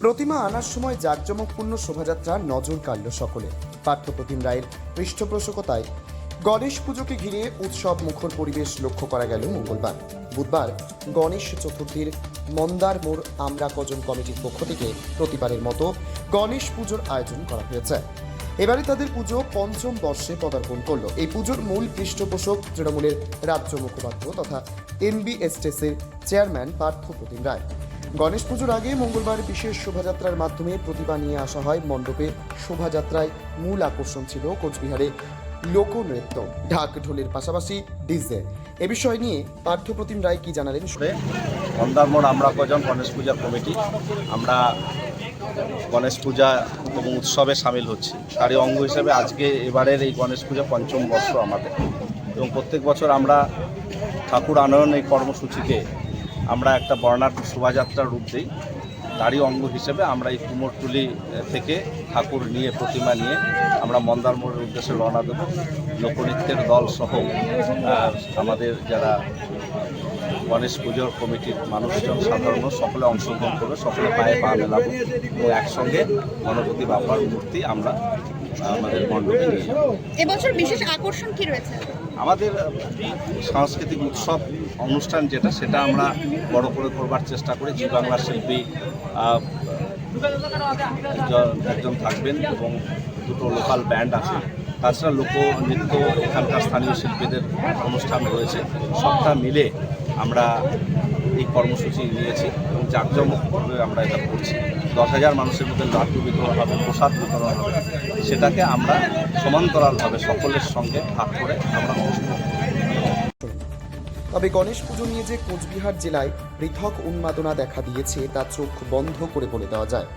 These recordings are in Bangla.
প্রতিমা আনার সময় জাঁকজমকপূর্ণ শোভাযাত্রা নজর কাড়ল সকলে। পার্থপ্রতিম রায়ের পৃষ্ঠপোষকতায় গণেশ পুজোকে ঘিরে উৎসব মুখর পরিবেশ লক্ষ্য করা গেল মঙ্গলবার। বুধবার গণেশ চতুর্থীর মন্দার মোড় আমরা কজন কমিটির পক্ষ থেকে প্রতিবারের মতো গণেশ পুজোর আয়োজন করা হয়েছে। এবারে তাদের পুজো পঞ্চম বর্ষে পদার্পণ করল। এই পুজোর মূল পৃষ্ঠপোষক তৃণমূলের রাজ্য মুখপাত্র তথা এনবি এস্টেসের চেয়ারম্যান পার্থ প্রতিম রায়। গণেশ পুজোর আগে মঙ্গলবার বিশেষ শোভাযাত্রার মাধ্যমে প্রতিভা নিয়ে আসা হয় মণ্ডপে। শোভাযাত্রায় মূল আকর্ষণ ছিল কোচবিহারে লোকনৃত্য। ঢাক ঢোলের পাশাপাশি ডিজে। এ বিষয় নিয়ে পার্থ প্রতিম রায় কি জানালেন? করে মন্দারমোড় আমরা কজন গণেশ পূজা কমিটি? আমরা গণেশ পূজা এবং উৎসবে সামিল হচ্ছি। তারই অঙ্গ হিসেবে আজকে এবারের এই গণেশ পূজা পঞ্চম বর্ষ আমাদের। এবং প্রত্যেক বছর আমরা ঠাকুর আনয়ন এই কর্মসূচিকে আমরা একটা বর্ণাঢ্য শোভাযাত্রার রূপ দিই। তারই অঙ্গ হিসেবে আমরা এই কুমোরটুলি থেকে ঠাকুর নিয়ে, প্রতিমা নিয়ে আমরা মন্দারমোড়ের উদ্দেশ্যে রওনা দেব। লোকনৃত্যের দল সহ আমাদের যারা গণেশ পুজোর কমিটির মানুষজন সাধারণ, সকলে অংশগ্রহণ করবে, সকলে পায়ে পা মেলাবো এবং একসঙ্গে গণপতি বাবার মূর্তি আমরা আমাদের মণ্ডপে নিয়ে এবছর বিশেষ আকর্ষণ কি রয়েছে? আমাদের সাংস্কৃতিক উৎসব, অনুষ্ঠান যেটা, সেটা আমরা বড় করে করবার চেষ্টা করি। জি বাংলা শিল্পী একজন- থাকবেন এবং দুটো লোকাল ব্যান্ড আছে। তাছাড়া লোকনৃত্য এখানকার স্থানীয় শিল্পীদের অনুষ্ঠান রয়েছে। সবটা মিলে আমরা কর্মসূচি নিয়েছি এবং জাঁকজমকভাবে আমরা এটা করছি। দশ হাজার মানুষের মধ্যে লাড্ডু বিতরণ হবে, প্রসাদ বিতরণ হবে, সেটাকে আমরা সমান্তরালভাবে সকলের সঙ্গে ভাগ করে আমরা তবে গণেশ পুজো নিয়ে যে কোচবিহার জেলায় পৃথক উন্মাদনা দেখা দিয়েছে, তা চোখ বন্ধ করে বলে দেওয়া যায়।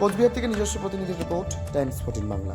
কোচবিহার থেকে নিজস্ব প্রতিনিধির রিপোর্ট, টাইমস ফোর্টিন বাংলা।